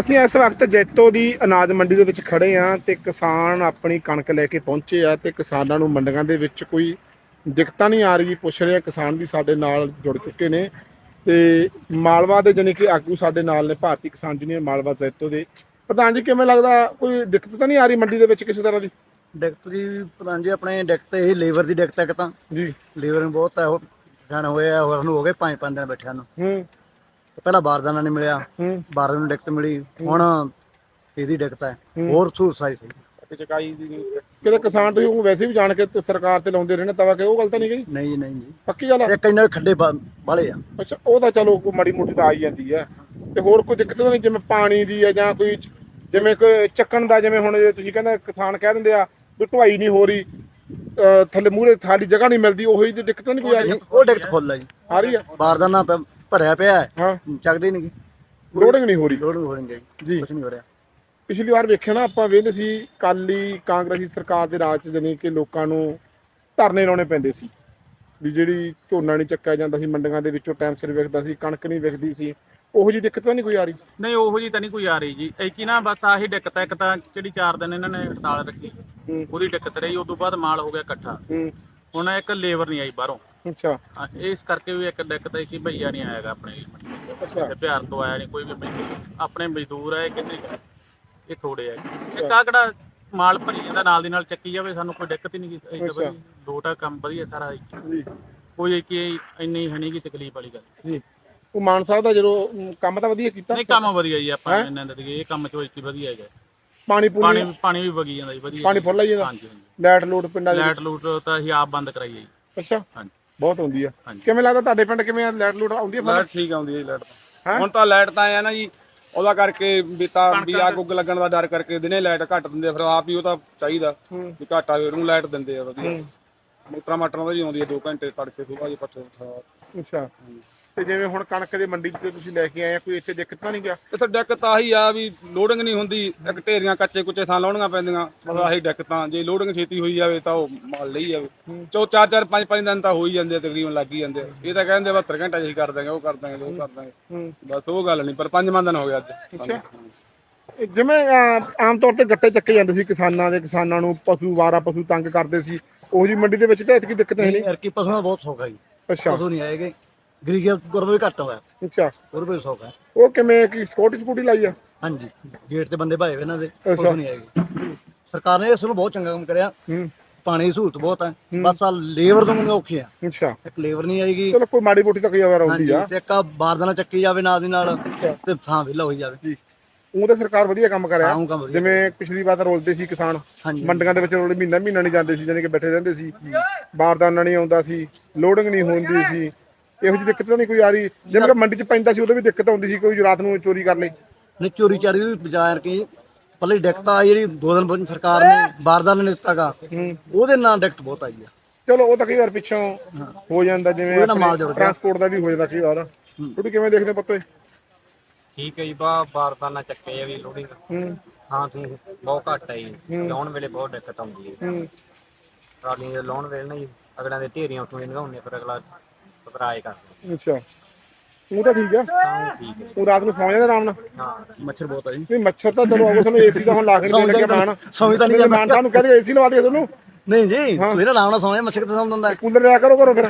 ਅਸੀਂ ਇਸ ਵਕਤ ਜੈਤੋ ਦੀ ਅਨਾਜ ਮੰਡੀ ਦੇ ਵਿੱਚ ਖੜੇ ਆ ਤੇ ਕਿਸਾਨ ਆਪਣੀ ਕਣਕ ਲੈ ਕੇ ਪਹੁੰਚੇ ਆ ਤੇ ਕਿਸਾਨਾਂ ਨੂੰ ਮੰਡੀਆਂ ਦੇ ਵਿੱਚ ਕੋਈ ਦਿੱਕਤਾਂ ਨਹੀਂ ਆ ਰਹੀ ਪੁੱਛ ਰਹੇ ਆ ਕਿਸਾਨ ਵੀ ਸਾਡੇ ਨਾਲ ਜੁੜ ਚੁੱਕੇ ਨੇ। ਤੇ ਮਾਲਵਾ ਦੇ ਜਾਣੀ ਕਿ ਆਗੂ ਸਾਡੇ ਨਾਲ ਨੇ ਭਾਰਤੀ ਕਿਸਾਨ ਯੂਨੀਅਨ ਮਾਲਵਾ ਜੈਤੋ ਦੇ। ਪ੍ਰਧਾਨ ਜੀ ਕਿਵੇਂ ਲੱਗਦਾ ਕੋਈ ਦਿੱਕਤ ਤਾਂ ਨਹੀਂ ਆ ਰਹੀ ਮੰਡੀ ਦੇ ਵਿੱਚ ਕਿਸੇ ਤਰ੍ਹਾਂ ਦੀ? ਦਿੱਕਤ ਜੀ ਪ੍ਰਧਾਨ ਜੀ ਆਪਣੇ ਦਿੱਕਤ ਇਹ ਲੇਬਰ ਦੀ ਦਿੱਕਤ ਹੈ ਤਾਂ। ਜੀ। ਲੇਬਰ ਨੂੰ ਬਹੁਤ ਹੈ ਉਹ ਜਾਣ ਹੋਏ ਆ ਹੋਰ ਨੂੰ ਹੋ ਗਏ ਪੰਜ ਪੰਜ ਦਿਨ ਬੈਠਿਆਂ ਨੂੰ। ਹੂੰ। ਪਹਿਲਾਂ ਬਾਰਦਾਨਾ ਨਹੀਂ ਮਿਲਿਆ। ਹੂੰ। ਬਾਰਦਾਨਾ ਨੂੰ ਦਿੱਕਤ ਮਿਲੀ। ਹੁਣ ਇਹਦੀ ਦਿੱਕਤ ਹੈ। ਹੋਰ ਆਈ ਸੀ ਚਕਾਈ ਦੀ ਕਿਤੇ ਕਿਸਾਨ ਤੁਸੀਂ ਉਹ ਵੈਸੇ ਵੀ ਜਾਣ ਕੇ ਤੇ ਸਰਕਾਰ ਤੇ ਲਾਉਂਦੇ ਰਹੇ ਨੇ ਤਵਾ ਕਿ ਉਹ ਗੱਲ ਤਾਂ ਨਹੀਂ ਗਈ? ਨਹੀਂ ਜੀ ਨਹੀਂ ਜੀ। ਪੱਕੀ ਗੱਲ ਆ? ਇੱਕ ਇਹਨਾਂ ਦੇ ਖੱਡੇ ਵਾਲੇ ਆ। ਅੱਛਾ ਉਹ ਤਾਂ ਚਲੋ ਕੋਈ ਮਾੜੀ ਮੋਟੀ ਤਾਂ ਆ ਹੀ ਜਾਂਦੀ ਹੈ ਤੇ ਹੋਰ ਕੋਈ ਦਿੱਕਤ ਤਾਂ ਨਹੀਂ ਜਿਵੇਂ ਪਾਣੀ ਦੀ ਹੈ ਜਾਂ ਕੋਈ ਚ- ਜਿਵੇਂ ਕੋਈ ਚੱਕਣ ਦਾ ਜਿਵੇਂ ਹੁਣ ਜੇ ਤੁਸੀਂ ਕਹਿੰਦੇ ਕਿਸਾਨ ਕਹਿ ਦਿੰਦੇ ਆ ਵੀ ਢਵਾਈ ਨਹੀਂ ਹੋ ਰਹੀ ਅਹ ਥੱਲੇ ਮੂਹਰੇ ਥਾਲੀ ਜਗ੍ਹਾ ਨਹੀਂ ਮਿਲਦੀ ਉਹੀ ਦੀ ਦਿੱਕਤ ਤਾਂ ਨਹੀਂ ਕੋਈ ਆ ਰਹੀ? ਉਹ ਦਿੱਕਤ ਫੁੱਲ ਹੈ ਜੀ। ਆ ਰਹੀ ਆ? ਬਾਰਦਾਨਾ ਪ- ਭਰਿਆ ਪਿਆ ਹੈ। ਹਾਂ। ਚੱਕਦੇ ਨਹੀਂ। ਲੋਡਿੰਗ ਨਹੀਂ ਹੋ ਰਹੀ। ਲੋੜ ਹੋ ਰਹੀ ਜੀ। ਕੁਝ ਨਹੀਂ ਹੋ ਰਿਹਾ। ਪਿਛਲੀ ਵਾਰ ਵੇਖਿਆ ਨਾ ਆਪਾਂ ਵੇਖਦੇ ਸੀ ਕਾਲੀ ਕਾਂਗਰਸੀ ਸਰਕਾਰ ਦੇ ਰਾਜ 'ਚ ਜਾਣੀ ਕਿ ਲੋਕਾਂ ਨੂੰ ਧਰਨੇ ਲਾਉਣੇ ਪੈਂਦੇ ਸੀ। ਵੀ ਜਿਹੜੀ ਝੋਨਾ ਨਹੀਂ ਚੱਕਿਆ ਜਾਂਦਾ ਸੀ ਮੰਡੀਆਂ ਦੇ ਵਿੱਚੋਂ ਟਾਈਮ ਸਿਰ ਵਿਕਦਾ ਸੀ ਕਣਕ ਨਹੀਂ ਵਿਕਦੀ ਸੀ। ਉਹੋ ਜੀ ਦਿੱਕਤ ਤਾਂ ਨਹੀਂ ਕੋਈ ਆ ਰਹੀ? ਨਹੀਂ ਉਹੋ ਜੀ ਤਾਂ ਨਹੀਂ ਕੋਈ ਆ ਰਹੀ ਜੀ। ਐਕੀ ਨਾ ਬਸ ਆਹੀ ਦਿੱਕਤ ਹੈ ਇੱਕ ਤਾਂ ਜਿਹੜੀ 4 ਦਿਨ ਇਹਨਾਂ ਨੇ ਹੜਤਾਲ ਰੱਖੀ। ਹੂੰ। ਉਹਦੀ ਦਿੱਕਤ ਰਹੀ ਉਸ ਤੋਂ ਬਾਅਦ ਮਾਲ ਹੋ ਗਿਆ ਇਕੱਠਾ। ਹੂੰ। ਹੁਣ ਇੱਕ ਲੇਬਰ ਨਹੀਂ ਆਈ ਬਾਹਰੋਂ। ਅੱਛਾ। ਹਾਂ, ਇਸ ਕਰਕੇ ਵੀ ਇੱਕ ਦਿੱਕਤ ਹੈ ਕਿ ਭਈਆ ਨਹੀਂ ਆਏਗਾ ਆਪਣੇ ਅੱਛਾ। ਤੇ ਬਿਹਾਰ ਤੋਂ ਆਇਆ ਨਹੀਂ ਕੋਈ ਵੀ ਭਈਆ ਆਪਣੇ ਮਜ਼ਦੂਰ ਹੈ ਕਿੰਨੇ ਇਹ ਥੋੜੇ ਆ। ਇੱਕ ਆਹ ਕਿਹੜਾ ਮਾਲ ਭਰੀ ਜਾਂਦਾ ਨਾਲ ਦੀ ਨਾਲ ਚੱਕੀ ਜਾਵੇ ਸਾਨੂੰ ਕੋਈ ਦਿੱਕਤ ਹੀ ਨਹੀਂ ਤਾਂ ਅੱਛਾ। ਲੋਟਾ ਕੰਮ ਵਧੀਆ ਸਾਰਾ ਜੀ। ਕੋਈ ਕਿ ਇੰਨੀ ਹੈ ਨਹੀਂ ਗੀ ਤਕਲੀਫ ਵਾਲੀ ਗੱਲ। ਜੀ। ਉਹ ਮਾਨ ਸਾਹਿਬ ਦਾ ਜਦੋਂ ਅਮ, ਕੰਮ ਤਾਂ ਵਧੀਆ ਕੀਤਾ। ਨਹੀਂ ਕੰਮ ਵਧੀਆ ਜੀ ਆਪਾਂ ਹੈਂ? ਇਹਨਾਂ ਦਾ ਇਹ ਕੰਮ ਚੋਂ ਇੱਕ ਹੀ ਵਧੀਆ ਹੈਗਾ। ਪਾਣੀ ਪਾਣੀ ਪੂਣੀ ਪਾਣੀ ਵੀ ਵਗੀ ਜਾਂਦਾ ਜੀ ਵਧੀਆ ਪਾਣੀ ਫੁੱਲ ਆਈ ਜਾਂਦਾ? ਹਾਂਜੀ ਹਾਂਜੀ। ਲਾਈਟ ਲੋਡ ਪਿੰਡਾਂ ਦੇ ਲਾਈਟ ਲੂਟ ਤਾਂ ਅਸੀਂ ਆਪ ਬੰਦ ਕਰਾਈ ਹੈ ਜੀ। ਅੱਛਾ। ਹਾਂਜੀ। ਬਹੁਤ ਹੁੰਦੀ ਆ। ਹਾਂਜੀ। ਕਿਵੇਂ ਲੱਗਦਾ ਤੁਹਾਡੇ ਪਿੰਡ ਕਿਵੇਂ ਆ? ਲਾਈਟ ਲੋਡ ਆਉਂਦੀ ਆ ਲਾਈਟ ਠੀਕ ਆਉਂਦੀ ਹੈ ਜੀ ਲਾਈਟ ਹੈਂ? ਤਾਂ ਹੁਣ ਤਾਂ ਲਾਈਟ ਤਾਂ ਆਇਆ ਨਾ ਜੀ ਉਹਦਾ ਕਰਕੇ ਵੀ ਤਾਂ ਵੀ ਅੱਗ ਉੱਗ ਲੱਗਣ ਦਾ ਡਰ ਕਰਕੇ ਦਿਨੇ ਲਾਈਟ ਘੱਟ ਦਿੰਦੇ ਆ, ਫਿਰ ਆਪ ਹੀ ਉਹ ਤਾਂ ਚਾਹੀਦਾ ਹੂੰ। ਵੀ ਘੱਟ ਆਵੇ ਉਹਨੂੰ ਲਾਈਟ ਦਿੰਦੇ ਆ ਵਧੀਆ। ਮੋਟਰਾਂ ਮਾਟਰਾਂ ਦਾ ਵੀ ਆਉਂਦੀ ਹੈ 2 ਘੰਟੇ ਤੜਕੇ ਸੁਬਾਹ ਜੀ ਪੱਠੇ ਉਠਾ ਅੱਛਾ। ਤੇ ਜਿਵੇਂ ਹੁਣ ਕਣਕ ਦੇ ਮੰਡੀ 'ਚ ਤੁਸੀਂ ਲੈ ਕੇ ਆਏ ਆ ਕੋਈ ਇੱਥੇ ਦਿੱਕਤ ਤਾਂ ਨਹੀਂ ਗਿਆ ਇੱਥੇ ਦਿੱਕਤ ਆਹੀ ਆ ਵੀ ਲੋਡਿੰਗ ਨਹੀਂ ਹੁੰਦੀ ਇੱਕ ਢੇਰੀਆਂ ਕੱਚੇ ਕੁੱਚੇ ਥਾਂ ਲਾਉਣੀਆਂ ਪੈਂਦੀਆਂ ਬਸ ਆਹੀ ਦਿੱਕਤਾਂ ਜੇ ਲੋਡਿੰਗ ਛੇਤੀ ਹੋਈ ਜਾਵੇ ਤਾਂ ਉਹ ਮਾਲ ਲਈ ਜਾਵੇ। ਚੋ 4 4 5 5 ਦਿਨ ਤਾਂ ਹੋ ਹੀ ਜਾਂਦੇ ਆ, ਤਕਰੀਬਨ ਲੱਗ ਹੀ ਜਾਂਦੇ ਆ। ਇਹ ਤਾਂ ਕਹਿੰਦੇ 72 ਘੰਟੇ ਅਸੀਂ ਕਰ ਦਾਂਗੇ ਉਹ ਕਰ ਦਾਂਗੇ ਉਹ ਕਰ ਦਾਂਗੇ ਬਸ ਉਹ ਗੱਲ ਨਹੀਂ ਪਰ ਪੰਜਵਾਂ ਦਿਨ ਹੋ ਗਿਆ ਅੱਜ। ਅੱਛਾ। ਇਹ ਜਿਵੇਂ ਅਹ, ਆਮ ਤੌਰ ਤੇ ਗੱਟੇ ਚੱਕੇ ਜਾਂਦੇ ਸੀ ਕਿਸਾਨਾਂ ਦੇ ਕਿਸਾਨਾਂ ਨੂੰ ਪਸ਼ੂ ਵਾਰਾ ਪਸ਼ੂ ਤੰਗ ਕਰਦੇ ਸੀ। ਉਹ ਜੀ ਮੰਡੀ ਦੇ ਵਿੱਚ ਤਾਂ ਇਤਕੀ ਦਿੱਕਤ ਨਹੀਂ ਅਰਕੀ ਪਸ਼ੂਆਂ ਦਾ ਬਹੁਤ ਸੌਖਾ ਜੀ। ਅੱਛਾ। ਪਸ਼ੂ ਨਹੀਂ ਆਏਗੇ। ਗਰੀਬ ਗੁਰਬੇ ਘੱਟ ਹੋਇਆ। ਅੱਛਾ। ਗੁਰਬੇ ਸੌਖਾ ਹੈ। ਉਹ ਕਿਵੇਂ ਕੀ ਸਕੂਟੀ ਸਕੂਟੀ ਲਾਈ ਆ? ਹਾਂਜੀ। ਗੇਟ ਤੇ ਬੰਦੇ ਭਾਏ ਹੋਏ ਇਹਨਾਂ ਦੇ। ਅੱਛਾ। ਨਹੀਂ ਆਏਗੇ। ਸਰਕਾਰ ਨੇ ਇਸ ਨੂੰ ਬਹੁਤ ਚੰਗਾ ਕੰਮ ਕਰਿਆ। ਹੂੰ। ਪਾਣੀ ਦੀ ਸਹੂਲਤ ਬਹੁਤ ਹੈ। ਬਸ ਆ ਲੇਬਰ ਤੋਂ ਮੈਨੂੰ ਔਖੀ ਆ। ਅੱਛਾ। ਇੱਕ ਲੇਬਰ ਨਹੀਂ ਆਏਗੀ। ਚਲੋ ਕੋਈ ਮਾੜੀ ਮੋਟੀ ਤਾਂ ਕਈ ਵਾਰ ਆਉਂਦੀ ਹਾਂਜੀ ਆ। ਤੇ ਇੱਕ ਆਹ ਬਾਰਦਾਨਾ ਚੱਕੀ ਜਾਵੇ ਨਾਲ ਦੀ ਨਾਲ ਤੇ ਥਾਂ ਵਿਹਲਾ ਹੋਈ ਜਾਵੇ। ਜੀ। ਉਹ ਤਾਂ ਸਰਕਾਰ ਵਧੀਆ ਕੰਮ ਕੰਮ ਵਧੀਆ ਜਿਵੇਂ ਪਿਛਲੀ ਵਾਰ ਤਾਂ ਰੋਲਦੇ ਸੀ ਕਿਸਾਨ। ਹਾਂਜੀ। ਮੰਡੀਆਂ ਦੇ ਵਿੱਚ ਰੋਲੇ ਮਹੀਨਾ ਮਹੀਨਾ ਨਹੀਂ ਜਾਂਦੇ ਸੀ ਜਾਨੀ ਕਿ ਬੈਠੇ ਰਹਿੰਦੇ ਸੀ। ਬਾਰਦਾਨਾ ਨਹੀਂ ਆਉਂਦਾ ਸੀ ਲੋਡਿੰਗ ਨਹੀਂ ਹੁੰਦੀ ਸੀ। ਇਹੋ ਜਿਹੀ ਦਿੱਕਤ ਤਾਂ ਨਹੀਂ ਕੋਈ ਆ ਰਹੀ। ਜਿਵੇਂ ਕਿ ਮੰਡੀ 'ਚ ਪੈਂਦਾ ਸੀ ਉਦੋਂ ਵੀ ਦਿੱਕਤ ਆਉਂਦੀ ਸੀ ਕੋਈ ਰਾਤ ਨੂੰ ਚੋਰੀ ਕਰ ਲਈ। ਨੇ ਚੋਰੀ ਚਾਰੀ ਵੀ ਬਚਾਇਆ ਕਿ ਪੱਲੇ ਡਿਕਟ ਆ ਜਿਹੜੀ ਦੋ ਦਿਨ ਬਾਅਦ ਸਰਕਾਰ ਨੇ ਬਾਰਦਾਨਾ ਨੇ ਦਿੱਤਾਗਾ। ਉਹਦੇ ਨਾਲ ਡਿਕਟ ਬਹੁਤ ਆਈ ਆ। ਚਲੋ ਉਹ ਤਾਂ ਕਈ ਵਾਰ ਪਿੱਛੋਂ ਹੋ। ਜਾਂਦਾ ਜਿਵੇਂ ਉਹਦੇ ਨਾਲ ਮਾਲ ਜੁੜ ਗਿਆ। ਟਰਾਂਸਪੋਰਟ ਦਾ ਵੀ ਹੋ ਜਾਂਦਾ ਕਈ ਵਾਰ। ਤੁਸੀਂ ਕਿਵੇਂ ਦੇਖਦੇ ਪੁੱਤੋ ਠੀਕ ਹੈ ਜੀ ਬਾ ਬਾਰਦਾਨਾ ਚੱਕੇ ਆ ਵੀ ਲੋਡਿੰਗ ਹੂੰ। ਹਾਂ ਤੂੰ ਬਹੁਤ ਘੱਟ ਹੈ ਜੀ। ਲਾਉਣ ਵੇਲੇ ਬਹੁਤ ਦਿੱਕਤ ਆਉਂਦੀ ਹੈ। ਹੂੰ। ਟਰਾਲੀ ਦੇ ਲਾਉਣ ਵੇਲੇ ਨਾ ਜੀ ਅਗਲਿਆਂ ਦੇ ਢੇਰੀਆਂ ਉੱਥੋਂ ਦੀ ਲੰਘਾਉਂਦੇ ਫਿਰ ਅਗਲਾ ਘਬਰਾਏ ਕਰਦਾ ਅੱਛਾ। ਉਹ ਤਾਂ ਠੀਕ ਆ। ਠੀਕ ਹੈ। ਉਹ ਰਾਤ ਨੂੰ ਸੌਂ ਜਾਂਦਾ ਆਰਾਮ ਨਾਲ? ਹਾਂ। ਮੱਛਰ ਬਹੁਤ ਆ ਜੀ। ਨਹੀਂ ਮੱਛਰ ਤਾਂ ਚਲੋ ਆਗੋ ਤੁਹਾਨੂੰ ਏਸੀ ਦਾ ਹੁਣ ਲਾ ਕੇ ਦੇਣ ਲੱਗੇ ਮਾਨ ਸੌਂ ਤਾਂ ਨਹੀਂ ਨਹੀਂ ਮਾਨ ਤੁਹਾਨੂੰ ਕਹਦੇ ਏਸੀ ਲਵਾ ਦੇ ਤੁਹਾਨੂੰ ਨਹੀਂ ਜੀ ਮੇਰਾ ਨਾਮ ਨਾਲ ਸੌਂਇਆ ਮੱਛਰ ਕਿੱਥੇ ਸੌਂ ਦਿੰਦਾ ਕੂਲਰ ਲਿਆ ਕਰੋ ਘਰੋਂ ਫਿਰ।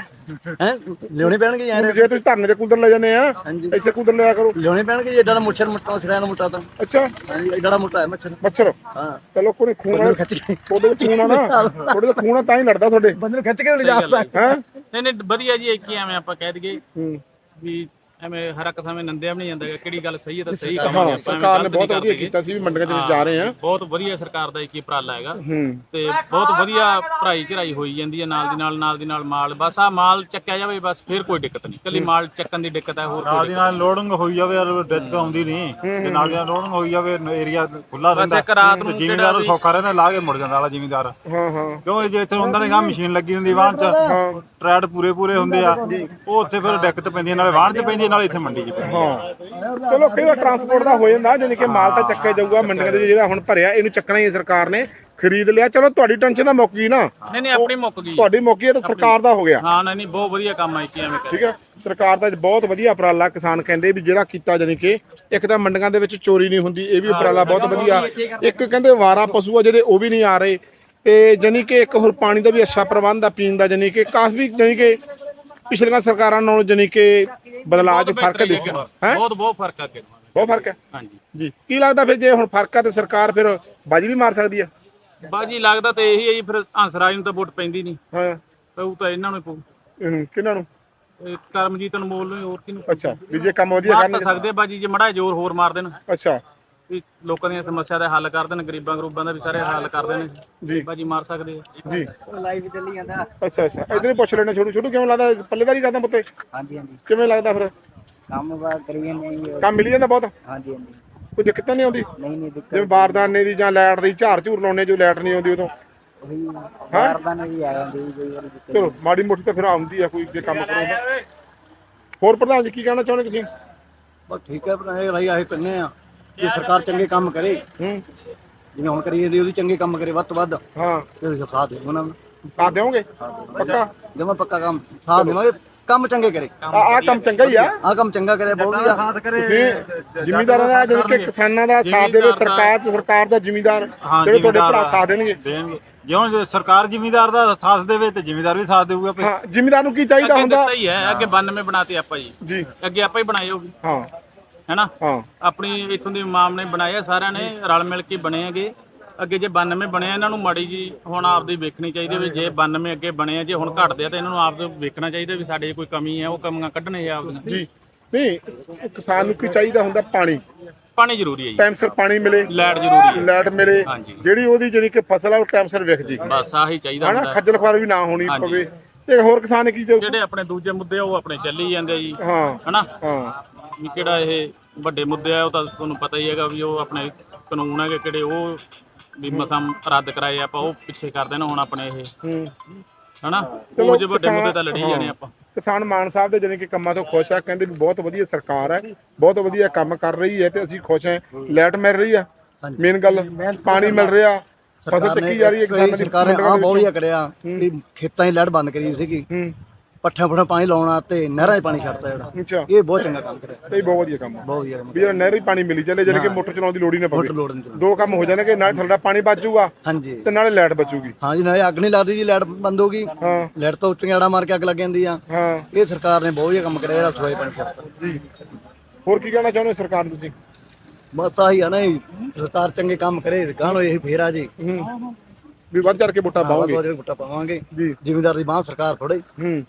ਹੈ ਲਿਉਣੇ ਪੈਣਗੇ ਯਾਰ ਜੇ ਤੁਸੀਂ ਧਰਨੇ ਦੇ ਕੂਲਰ ਲੈ ਜਾਂਦੇ ਆ ਹਾਂਜੀ। ਇੱਥੇ ਕੂਲਰ ਲਿਆ ਕਰੋ। ਲਿਉਣੇ ਪੈਣਗੇ ਜੀ ਏਡਾ ਦਾ ਮੱਛਰ ਮੁੱਟਾ ਸਿਰਾਂ ਨੂੰ ਮੁੱਟਾ ਤਾਂ। ਅੱਛਾ। ਹਾਂਜੀ ਏਡਾ ਦਾ ਮੁੱਟਾ ਹੈ ਮੱਛਰ। ਮੱਛਰ? ਹਾਂ। ਚਲੋ ਕੋਈ ਨੀ, ਖੂਨ ਵਾਲਾ ਖਿੱਚ ਕੇ ਤੁਹਾਡੇ ਚ ਖੂਨ ਆ ਨਾ। ਤੁਹਾਡੇ ਚ ਖੂਨ ਆ ਤਾਂ ਹੀ ਲੜਦਾ ਤੁਹਾਡੇ। ਬੰਦੇ ਨੂੰ ਖਿੱਚ ਕੇ ਲਿਜਾ ਸਕਦਾ। ਹੈ? ਨਹੀਂ ਨਹੀਂ ਵਧੀਆ ਜੀ ਇੱਕ ਹੀ ਐਵੇਂ ਆਪਾਂ ਕਹਿ ਦਈਏ ਹੂੰ। ਵੀ ਐਵੇਂ ਹਰ ਇੱਕ ਸਮੇਂ ਨੰਦਿਆ ਵੀ ਨਹੀਂ ਜਾਂਦਾ ਗਾ, ਕਿਹੜੀ ਗੱਲ ਸਹੀ ਹੈ ਤਾਂ ਸਹੀ ਕਹਾਂਗੇ ਹਾਂ ਸਰਕਾਰ ਨੇ ਬਹੁਤ ਵਧੀਆ ਕੀਤਾ ਸੀ ਵੀ ਮੰਡੀਆਂ ਦੇ ਵਿੱਚ ਜਾ ਰਹੇ ਆ ਬਹੁਤ ਵਧੀਆ ਸਰਕਾਰ ਦਾ ਇੱਕ ਹੀ ਉਪਰਾਲਾ ਹੈਗਾ ਹੂੰ। ਤੇ ਬਹੁਤ ਵਧੀਆ ਭਰਾਈ ਚੜਾਈ ਹੋਈ ਜਾਂਦੀ ਹੈ ਨਾਲ ਦੀ ਨਾਲ ਨਾਲ ਦੀ ਨਾਲ ਮਾਲ ਬਸ ਆ ਮਾਲ ਚੱਕਿਆ ਜਾਵੇ ਬਸ ਫਿਰ ਕੋਈ ਦਿੱਕਤ ਨਹੀਂ। ਕੱਲੀ ਮਾਲ ਚੱਕਣ ਦੀ ਦਿੱਕਤ ਹੈ ਹੋਰ ਕੋਈ ਨਾਲ ਦੀ ਨਾਲ ਲੋਡਿੰਗ ਹੋਈ ਜਾਵੇ ਯਾਰ ਦਿੱਕਤ ਆਉਂਦੀ ਨਹੀਂ ਤੇ ਨਾਲ ਦੀ ਨਾਲ ਲੋਡਿੰਗ ਹੋਈ ਜਾਵੇ ਏਰੀਆ ਖੁੱਲਾ ਰਹਿੰਦਾ ਇੱਕ ਰਾਤ ਨੂੰ ਜ਼ਿਮੀਂਦਾਰ ਨੂੰ ਸੌਖਾ ਰਹਿੰਦਾ ਲਾ ਕੇ ਮੁੜ ਜਾਂਦਾ ਵਾਲਾ ਜ਼ਿਮੀਂਦਾਰ। ਹਾਂ ਹਾਂ। ਕਿਉਂ ਜੇ ਇੱਥੇ ਹੁੰਦਾ ਨਹੀਂ ਗਾ ਮਸ਼ੀਨ ਲੱਗੀ ਹੁੰਦੀ ਵਾਹਣ ਚ ਟਰੈਡ ਪੂਰੇ ਪੂਰੇ ਹੁੰਦੇ ਆ ਉਹ ਉੱਥੇ ਫਿਰ ਦਿੱਕਤ ਪੈਂਦੀ ਹੈ, ਨਾਲੇ ਵਾਹਣ ਚ ਪੈਂਦੀ ਹੈ, ਨਾਲੇ ਇੱਥੇ ਮੰਡੀ ਚ ਪੈਂਦੀ ਹੈ। ਹਾਂ ਚਲੋ ਕਈ ਵਾਰ ਟਰਾਂਸਪੋਰਟ ਦਾ ਹੋ ਜਾਂਦਾ ਜਾਨੀ ਕਿ ਮਾਲ ਤਾਂ ਚੱਕਿਆ ਜਾਊਗਾ ਮੰਡੀਆਂ ਦੇ ਵਿੱਚ ਜਿਹੜਾ ਹੁਣ ਭਰਿਆ ਇਹਨੂੰ ਚੱਕਣਾ ਹੀ ਹੈ ਸਰਕਾਰ ਨੇ ਖਰੀਦ ਲਿਆ। ਚਲੋ ਤੁਹਾਡੀ ਟੈਨਸ਼ਨ ਤਾਂ ਮੁੱਕ ਗਈ ਨਾ। ਨਹੀਂ ਨਹੀਂ ਆਪਣੀ ਮੁੱਕ ਗਈ। ਤੁਹਾਡੀ ਮੁੱਕ ਗਈ ਇਹ ਤਾਂ ਸਰਕਾਰ ਦਾ ਹੋ ਗਿਆ। ਹਾਂ ਨਹੀਂ ਨਹੀਂ ਬਹੁਤ ਵਧੀਆ ਕੰਮ ਆਈ ਕੀ ਐਵੇਂ ਠੀਕ ਹੈ ਸਰਕਾਰ ਦਾ ਬਹੁਤ ਵਧੀਆ ਉਪਰਾਲਾ ਕਿਸਾਨ ਕਹਿੰਦੇ ਵੀ ਜਿਹੜਾ ਕੀਤਾ ਜਾਨੀ ਕਿ ਇੱਕ ਤਾਂ ਮੰਡੀਆਂ ਦੇ ਵਿੱਚ ਚੋਰੀ ਨਹੀਂ ਹੁੰਦੀ ਇਹ ਵੀ ਉਪਰਾਲਾ ਬਹੁਤ ਵਧੀਆ। ਇੱਕ ਕਹਿੰਦੇ ਵਾਰਾ ਪਸ਼ੂ ਆ ਜਿਹੜੇ ਉਹ ਵੀ ਨਹੀਂ ਆ ਰਹੇ। ਤੇ ਜਾਨੀ ਕਿ ਇੱਕ ਹੋਰ ਪਾਣੀ ਦਾ ਵੀ ਅੱਛਾ ਪ੍ਰਬੰਧ ਆ ਪੀਣ ਦਾ ਜਾਨੀ ਕਿ ਕਾਫੀ ਜਾਨੀ ਕਿ ਪਿਛਲੀਆਂ ਸਰਕਾਰਾਂ ਨਾਲੋਂ ਜਾਨੀ ਕਿ ਬਦਲਾਅ 'ਚ ਫ਼ਰਕ ਦਿਸਿਆ ਹੈ ਬਹੁਤ ਬਹੁਤ ਫ਼ਰਕ ਆ ਨਾਲੋਂ। ਬਹੁਤ ਫ਼ਰਕ ਹੈ? ਹਾਂਜੀ। ਜੀ। ਕੀ ਲੱਗਦਾ ਫਿਰ ਜੇ ਹੁਣ ਫ਼ਰਕ ਆ ਤੇ ਸਰਕਾਰ ਫਿਰ ਬਾਜੀ ਵੀ ਮਾਰ ਸਕਦੀ ਆ ਬਾਜੀ ਲੱਗਦਾ ਤੇ ਇਹੀ ਹੈ ਜੀ ਫਿਰ ਹੰਸਰਾਜ ਨੂੰ ਤਾਂ ਵੋਟ ਪੈਂਦੀ ਨਹੀਂ। ਹਾਂ। ਪਊ ਤਾਂ ਇਹਨਾਂ ਨੂੰ ਪਊ। ਕਿਹਨਾਂ ਨੂੰ? ਇਹ ਕਰਮਜੀਤ ਅਨਮੋਲ ਨੂੰ ਹੋਰ ਕਿਹਨੂੰ? ਅੱਛਾ ਵੀ ਜੇ ਕੰਮ ਵਧੀਆ ਤਾਂ ਕਰਨਗੇ ਸਕਦੇ ਬਾਜੀ ਜੇ ਮੜਾ ਜ਼ੋਰ ਹੋਰ ਮਾਰ ਦੇਣ। ਅੱਛਾ। ਵੀ ਲੋਕਾਂ ਦੀਆਂ ਸਮੱਸਿਆ ਦਾ ਹੱਲ ਕਰ ਦੇਣ ਗਰੀਬਾਂ ਗਰੂਬਾਂ ਦਾ ਵੀ ਸਾਰੇ ਹੱਲ ਕਰ ਦੇਣ। ਜੀ। ਬਾਜੀ ਮਾਰ ਸਕਦੇ ਆ। ਜੀ। ਲਾਈਵ ਚੱਲੀ ਜਾਂਦਾ। ਅੱਛਾ ਅੱਛਾ। ਇਧਰ ਹੀ ਪੁੱਛ ਲੈਣਾ ਛੋਟੂ। ਛੋਟੂ ਕਿਵੇਂ ਲੱਗਦਾ? ਪੱਲੇਦਾਰੀ ਕਰਦਾ ਪੁੱਤੇ? ਹਾਂਜੀ ਹਾਂਜੀ। ਕਿਵੇਂ ਲੱਗਦਾ ਫਿਰ? ਕੰਮ ਬਾਤ ਕਰੀਏ ਨਹੀਂ ਕੰਮ ਮਿਲ ਜਾਂਦਾ ਬਹੁਤ? ਹਾਂਜੀ ਹਾਂਜੀ। ਕੋਈ ਦਿੱਕਤ ਨਹੀਂ ਆਉਂਦੀ? ਨਹੀਂ ਨਹੀਂ ਦਿੱਕਤ ਜਿਵੇਂ ਬਾਰਦਾਨੇ ਦੀ ਜਾਂ ਲਾਈਟ ਦੀ ਝਾਰ ਝੂਰ ਲਾਉਣੇ ਜੋ ਲਾਈਟ ਨਹੀਂ ਆਉਂਦੀ ਉਦੋਂ। ਉਹੀ ਬਾਰਦਾਂ ਨੇ ਵੀ ਆ ਜਾਂਦੀ ਕੋਈ ਵਾਰੀ ਦਿੱਕਤ ਚਲੋ ਮਾੜੀ ਮੋਟੀ ਤਾਂ ਫਿਰ ਆਉਂਦੀ ਆ ਕੋਈ ਜੇ ਕੰਮ ਕਰੋਦਾ ਹੋਰ ਪ੍ਰਧਾਨ ਜੀ ਕੀ ਕਹਿਣਾ ਚਾਹੁੰਦੇ ਤੁਸੀਂ? ਬਸ ਠੀਕ ਹੈ ਪਰ ਇਹ ਰਹੀ ਆਹੀ ਪੰਨੇ ਆ। ਜੇ ਸਰਕਾਰ ਚੰਗੇ ਕੰਮ ਕਰੇ ਹੂੰ। ਜਿਵੇਂ ਹੁਣ ਕਰੀਏ ਦੀ ਉਹਦੀ ਚੰਗੇ ਕੰਮ ਕਰੇ ਵੱਧ ਤੋਂ ਵੱਧ ਹਾਂ। ਤੇ ਸਾਥ ਦੇ ਉਹਨਾਂ ਦਾ ਸਾਥ ਦਿਓਗੇ ਪੱਕਾ? ਜਮਾ ਪੱਕਾ ਕੰਮ ਸਾਥ ਦੇਵਾਂਗੇ। ਕੰਮ ਚੰਗੇ ਕਰੇ। ਆ ਆ ਕੰਮ ਚੰਗਾ ਹੀ ਆ। ਆਹ ਕੰਮ ਚੰਗਾ ਕਰੇ ਬਹੁਤ ਵਧੀਆ। ਸਾਥ ਕਰੇ ਜ਼ਿਮੀਂਦਾਰਾਂ ਦਾ ਜਦੋਂ ਕਿ ਕਿਸਾਨਾਂ ਦਾ ਸਾਥ ਦੇਵੇ ਸਰਕਾਰ ਤੇ ਸਰਕਾਰ ਦਾ ਜ਼ਿਮੀਂਦਾਰ ਜਿਹੜੇ ਤੁਹਾਡੇ ਭਰਾ ਸਾਥ ਦੇਣਗੇ। ਦੇਣਗੇ। ਜਿਉਂ ਜੇ ਸਰਕਾਰ ਜ਼ਿਮੀਦਾਰ ਦਾ ਸਾਥ ਦੇਵੇ ਤੇ ਜ਼ਿਮੀਦਾਰ ਵੀ ਸਾਥ ਦੇਊਗਾ ਹਾਂ ਜ਼ਿਮੀਂਦਾਰ ਨੂੰ ਕੀ ਚਾਹੀਦਾ ਅੱਗੇ ਹੁੰਦਾ? ਅੱਗੇ 92 ਬਣਾਤੇ ਆਪਾਂ ਜੀ। ਜੀ। ਅੱਗੇ ਆਪਾਂ ਹੀ ਬਣਾਏ ਹੋਗੇ ਹਾਂ। ਹੈਨਾ? ਹਾਂ। ਆਪਣੀ ਇਥੋਂ ਦੀ ਮਾਮ ਨੇ ਬਣਾਏ ਆ, ਸਾਰਿਆਂ ਨੇ ਰਲ ਮਿਲ ਕੇ ਬਣੇ ਹੈਗੇ। ਅੱਗੇ ਜੇ 92 ਬਣੇ ਆ, ਇਹਨਾਂ ਨੂੰ ਮਾੜੀ ਜੀ ਹੁਣ ਆਪਦੀ ਵੇਖਣੀ ਚਾਹੀਦੀ ਵੀ ਜੇ 92 ਅੱਗੇ ਬਣੇ ਆ ਜੇ ਹੁਣ ਘਟਦੇ ਆ ਤਾਂ ਇਹਨਾਂ ਨੂੰ ਆਪਦੇ ਵੇਖਣਾ ਚਾਹੀਦਾ ਵੀ ਸਾਡੇ ਕੋਈ ਕਮੀ ਹੈ ਉਹ ਕਮੀਆਂ ਕੱਢਣੇ ਆ ਆਪਦੀਆਂ। ਜੀ। ਨਹੀਂ ਕਿਸਾਨ ਨੂੰ ਕੀ ਚਾਹੀਦਾ ਹੁੰਦਾ? ਪਾਣੀ। ਪਾਣੀ ਜ਼ਰੂਰੀ ਹੈ ਜੀ। ਟਾਈਮ ਸਿਰ ਪਾਣੀ ਮਿਲੇ। ਲਾਈਟ ਜ਼ਰੂਰੀ ਹੈ ਲਾਈਟ ਮਿਲੇ। ਜਿਹੜੀ ਉਹਦੀ ਜਿਹੜੀ ਕਿ ਫਸਲ ਆ ਉਹ ਟਾਈਮ ਸਿਰ ਵਿਕ ਜੀ। ਬਸ ਆਹੀ ਚਾਹੀਦਾ ਹੁੰਦਾ। ਹੈ। ਖੱਜਲ ਖੁਆਰ ਵੀ ਨਾ ਹੋਣੀ। ਪਵੇ। ਤੇ ਹੋਰ ਕਿਸਾਨ ਕੀ ਜਿਹੜੇ ਆਪਣੇ ਦੂਜੇ ਮੁੱਦੇ ਆ ਉਹ ਆਪਣੇ ਚੱਲੀ ਜਾਂਦੇ ਜੀ। ਹਾਂ। ਹਨਾ? ਹਾਂ। ਵੀ ਕਿਹੜਾ ਇਹ ਵੱਡੇ ਮੁੱਦੇ ਆ ਉਹ ਤਾਂ ਤੁਹਾਨੂੰ ਪਤਾ ਹੀ ਹੈਗਾ ਵੀ ਉਹ ਆਪਣੇ ਕਾਨੂੰਨ ਹੈਗੇ ਕਿਹੜੇ ਉਹ ਵੀ ਮਸਾਂ ਰੱਦ ਕਰਾਏ ਆਪਾਂ ਉਹ ਪਿੱਛੇ ਕਰ ਦੇਣ ਹੁਣ ਆਪਣੇ ਇਹ। ਹੂੰ। ਹਨਾ? ਉਹ ਜੇ ਵੱਡੇ ਮੁੱਦੇ ਤਾਂ ਲੜੀ ਜਾਣੇ ਆਪਾਂ। ਕਿਸਾਨ ਮਾਨ ਸਾਹਿਬ ਦੇ ਜਾਣੀ ਕਿ ਕੰਮਾਂ ਤੋਂ ਖੁਸ਼ ਆ ਕਹਿੰਦੇ ਵੀ ਬਹੁਤ ਵਧੀਆ ਸਰਕਾਰ ਹੈ ਬਹੁਤ ਵਧੀਆ ਕੰਮ ਕਰ ਰਹੀ ਹੈ ਤੇ ਅਸੀਂ ਖੁਸ਼ ਹਾਂ। ਲਾਈਟ ਮਿਲ ਰਹੀ ਆ ਮੇਨ ਗੱਲ ਪਾਣੀ ਮਿਲ ਰਿਹਾ ਫਸਲ ਚੱਕੀ ਜਾ ਰਹੀ ਹੈ ਕਿਸਾਨਾਂ ਦੀ ਸਰਕਾਰ ਨੇ ਦੇ ਬਹੁਤ। ਵਧੀਆ ਕਰਿਆ ਵੀ ਖੇਤਾਂ 'ਚ ਲਾਈਟ ਬੰਦ ਕਰੀ ਸੀਗੀ। ਹੂੰ ਪੱਠਿਆਂ ਪੁੱਠਿਆਂ ਪਾਣੀ ਲਾਉਣਾ ਤੇ ਨਹਿਰਾਂ 'ਚ ਪਾਣੀ ਛੱਡਤਾ ਜਿਹੜਾ। ਅੱਛਾ। ਇਹ ਬਹੁਤ ਚੰਗਾ ਕੰਮ ਕਰਿਆ। ਇਹ ਬਹੁਤ ਵਧੀਆ ਕੰਮ ਆ। ਬਹੁਤ ਵਧੀਆ ਕੰਮ ਵੀ ਜਿਹੜਾ ਨਹਿਰੀ ਪਾਣੀ ਮਿਲੀ ਚੱਲੇ ਜਾਣੀ ਕਿ ਮੋਟਰ ਚਲਾਉਣ ਦੀ ਲੋੜ ਹੀ ਨਾ ਪਵੇ। ਲੋੜ ਨਹੀਂ ਜ਼ਰੂਰ। ਦੋ ਕੰਮ ਹੋ ਜਾਣਗੇ ਨਾਲੇ ਤੁਹਾਡਾ ਪਾਣੀ ਬਚ ਜਾਊਗਾ ਹਾਂਜੀ। ਤੇ ਨਾਲੇ ਲਾਈਟ ਬਚੂਗੀ। ਹਾਂਜੀ ਨਾਲੇ ਅੱਗ ਨਹੀਂ ਲੱਗਦੀ ਜੀ ਲਾਈਟ ਬੰਦ ਹੋ ਗਈ। ਹਾਂ। ਲਾਈਟ ਤੋਂ ਚੰਗਾੜਾ ਮਾਰ ਕੇ ਅੱਗ ਲੱਗ ਜਾਂਦੀ ਆ। ਹਾਂ। ਇਹ ਸਰਕਾਰ ਨੇ ਬਹੁਤ ਵਧੀਆ ਕੰਮ ਕਰਿਆ ਜਿਹੜਾ ਸਵਾਈ ਪਾਣੀ ਛੱਡਤਾ ਜੀ। ਹੋਰ ਕੀ ਕਹਿਣਾ ਚਾਹੁੰਦੇ ਹੋ ਸਰਕਾਰ ਨੂੰ ਤੁਸੀਂ? ਬਸ ਆਹੀ ਆ ਨਾ ਜੀ, ਸਰਕਾਰ ਚੰਗੇ ਕੰਮ ਕਰੇ ਗਾਣੋ ਇਹ ਫੇਰ ਜੀ। ਹੂੰ। ਵੀ ਵੱਧ ਚੜ ਕੇ ਵੋਟਾਂ ਪਾਓਗੇ। ਪਾਵਾਂਗੇ। ਜੀ। ਜ਼ਿਮੀਦਾਰ ਦੀ ਬਾਹ ਸਰਕਾਰ ਥੋੜੇ ਹੂੰ।